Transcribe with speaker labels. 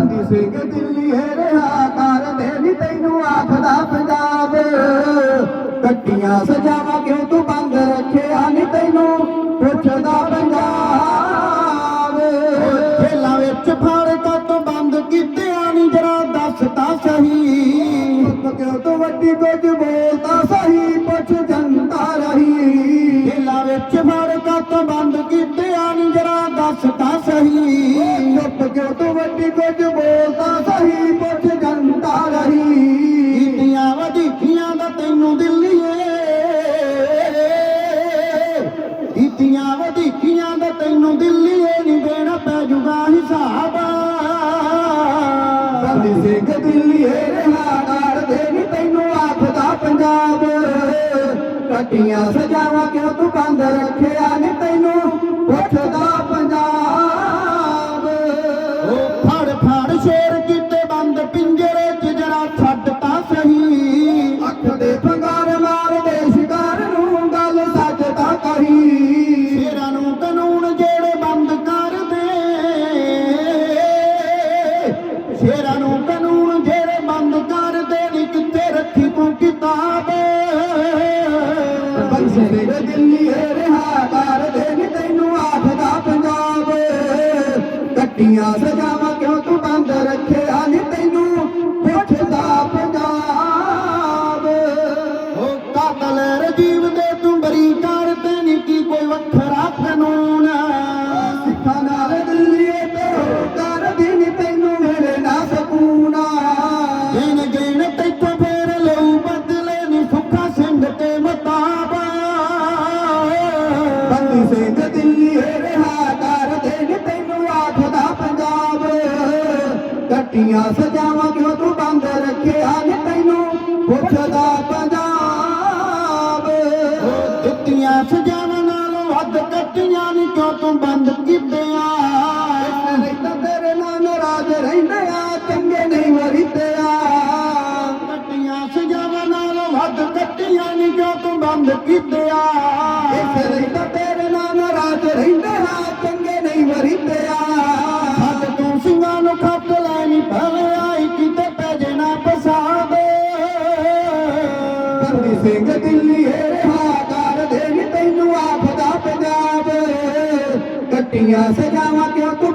Speaker 1: ਬੰਦੀ ਸਿੰਘ ਦਿੱਲੀ ਹੈ ਰਿਹਾ ਕਰ ਦੇ ਨੀ ਤੈਨੂੰ ਆਖਦਾ ਪੰਜਾਬ। ਕੱਟੀਆਂ ਸਜਾਵਾਂ ਕਿਉਂ ਤੂੰ ਬੰਦ ਰੱਖਿਆ? ਨੀ ਤੈਨੂੰ ਪੁੱਛਦਾ ਪੰਜਾਬ।
Speaker 2: ਖੇਲਾਂ ਵਿੱਚ ਫੜ ਕੱਟ ਬੰਦ ਕੀਤਿਆਂ ਨੀ ਜਰਾ ਦੱਸ ਤਾਂ ਸਹੀ।
Speaker 1: ਕਿਉਂ ਤੂੰ ਵੱਡੀ ਕੁਝ ਬੋਲਦਾ ਸਹੀ? ਪੁੱਛ ਜਨਤਾ ਰਹੀ।
Speaker 2: ਖੇਲਾਂ ਵਿੱਚ ਫੜ ਕੱਟ ਬੰਦ ਕੀਤਿਆਂ ਨੀ ਜਰਾ ਦੱਸ ਤਾਂ ਸਹੀ।
Speaker 1: ਕਿਉਂ ਤੂੰ ਵੱਡੀ ਕੁਝ ਬੋਲਦਾ ਸਹੀ ਪੁੱਛ ਜਨਤਾ ਰਹੀ।
Speaker 2: ਕੀਤੀਆਂ ਵਧੀਕੀਆਂ ਦਾ ਤੈਨੂੰ ਦਿੱਲੀਏ। ਕੀਤੀਆਂ ਵਧੀਕੀਆਂ ਦਾ ਤੈਨੂੰ ਦਿੱਲੀਏ ਨੀ ਦੇਣਾ ਪੈ ਜੂਗਾ ਹਿਸਾਬ।
Speaker 1: ਬੰਦੀ ਸਿੰਘ ਦਿੱਲੀ ਹੈ ਰਿਹਾ ਕਰ ਦੇ ਨੀ ਤੈਨੂੰ ਆਖਦਾ ਪੰਜਾਬ। ਕੱਟੀਆਂ ਸਜਾਵਾਂ ਕਿਉਂ ਤੂੰ ਬੰਦ ਰੱਖਿਆ ਨੀ ਤੈਨੂੰ
Speaker 2: ਉਹ ਫੜ ਫੜ ਸ਼ੇਰ ਕੀਤੇ ਬੰਦ ਪਿੰਜਰੇ 'ਚ, ਜਰਾ ਛੱਡ ਤਾਂ ਸਹੀ।
Speaker 1: ਅੱਖ ਦੇ ਪੰਗਾਰ ਮਾਰਦੇ ਸ਼ਿਕਾਰ ਨੂੰ ਗੱਲ ਸੱਚ ਤਾਂ ਕਹੀ।
Speaker 2: ਸ਼ੇਰਾਂ ਨੂੰ ਕਾਨੂੰਨ ਜਿਹੜੇ ਬੰਦ ਕਰ ਦੇ ਸ਼ੇਰਾਂ ਨੂੰ ਕਾਨੂੰਨ ਜਿਹੜੇ ਬੰਦ ਕਰ ਦੇ ਨੀ ਕਿੱਥੇ ਰੱਖੀ ਤੂੰ ਕਿਤਾਬ।
Speaker 1: ਬੰਸੀ ਸਿੰਘ ਦਿੱਲੀ ਹੈ ਰਿਹਾ ਕਰਦੇ ਨੀ ਤੈਨੂੰ ਆਖਦਾ ਪੰਜਾਬ। ਕੱਟੀਆਂ
Speaker 2: ਦੇ ਤੂੰ ਬਰੀ ਕਰ ਤੇ ਨੀ ਕੀ ਕੋਈ ਵੱਖਰਾ ਕਾਨੂੰਨ।
Speaker 1: ਸਿੱਖਾਂ ਨਾਲ ਦਿੱਲੀ ਤੇ ਕਰ ਦੀ ਤੈਨੂੰ ਮਿਲੇ ਨਾ ਸਕੂਨਾ।
Speaker 2: ਗਿਣ ਗਿਣ ਤੈਥੋਂ ਫੇਰ ਲਊ ਬਦਲੇ ਨੀ ਸੁੱਖਾ ਸਿੰਘ ਤੇ ਮਤਾਬ।
Speaker 1: ਬੰਦੀ ਸਿੰਘ ਦਿੱਲੀ ਹੈ ਰਿਹਾ ਕਰ ਦੇ ਨੀ ਤੈਨੂੰ ਆਖਦਾ ਪੰਜਾਬ। ਕੱਟੀਆਂ ਸਜਾਵਾਂ ਕਿਉਂ ਤੂੰ ਬੰਦ ਰੱਖਿਆ? ਨੀ ਤੈਨੂੰ ਪੁੱਛਦਾ
Speaker 2: ਦਿੱਤੀਆਂ ਸਜਾਵਾਂ ਨਾਲੋਂ ਵੱਧ ਕੱਟੀਆਂ ਨੀ ਕਿਉਂ ਤੂੰ ਬੰਦ ਕੀਤਿਆਂ?
Speaker 1: ਰਹਿੰਦਾ ਤੇਰੇ ਨਾਲ ਨਾਰਾਜ਼ ਰਹਿੰਦੇ ਆ ਚੰਗੇ ਨਹੀਂ ਵਰਿੱਤੇ ਆ
Speaker 2: ਕੱਟੀਆਂ ਸਜਾਵਾਂ ਨਾਲੋਂ ਵੱਧ ਕੱਟੀਆਂ ਨੀ ਕਿਉਂ ਤੂੰ ਬੰਦ ਕੀਤਿਆਂ?
Speaker 1: ਰਹਿੰਦਾ ਤੇਰੇ ਨਾਲ ਨਾਰਾਜ਼ ਰਹਿੰਦੇ ਆ ਚੰਗੇ ਨਹੀਂ ਵਰਿੱਤੇ ਆ
Speaker 2: ਹੱਦ ਤੂੰ ਸਿੰਘਾਂ ਨੂੰ ਖੱਟ ਲੈਣੀ ਪਵੇ ਆਈ ਕਿਤੇ ਪੈ ਜੇ ਨਾ ਪਸਾਦੇ
Speaker 1: ਬੰਦੀ ਸਿੰਘ ਦਿੱਲੀ ਹੈ ਰਿਹਾ ਕਰ